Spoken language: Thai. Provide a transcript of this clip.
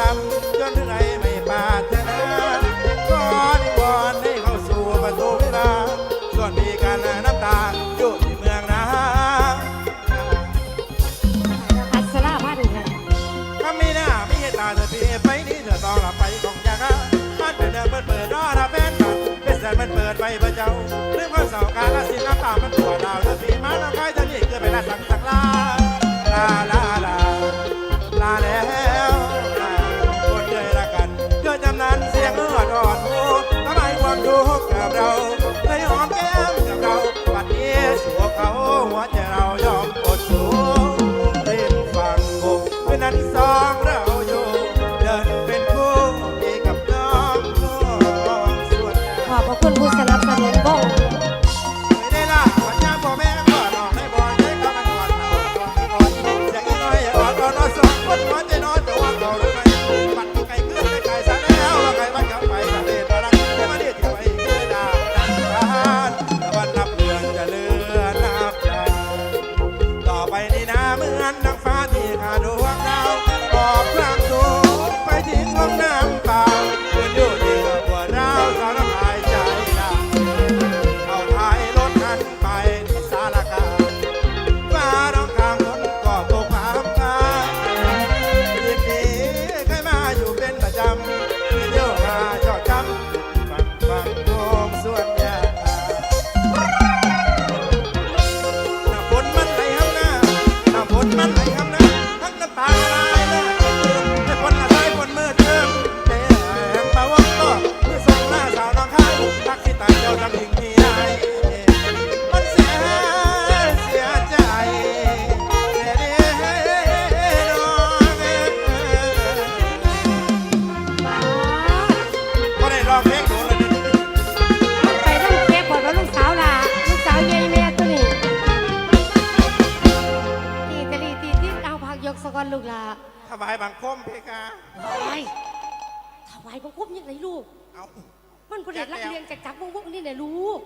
ดำจนไรไม่ปาถนาก่อนวอนให้เข้าสู่ประตูเวลาส่วนมีกันน้ำตาอยู่ที่เมืองนาอัสลามาดูนะถ้ามีหน้าไมีตาเธอพี่ไปนี้เธอต้องหลับไปของยาค่ะมันเป็นเดิมเปิดเปิดรอรับแฟนมันเป็นแสนมันเปิดไปเพื่เจ้าเรื่องความเศร้ากาลสินน้ำตามัน mine in a man and a Batman. ยกสะก้อนลูกละถวายบังคมเพคะถวายถวายบังคมยังไงลูก เอามันประเด็นรักเรียนจากจับวงพวกนี้เนี่ยลูก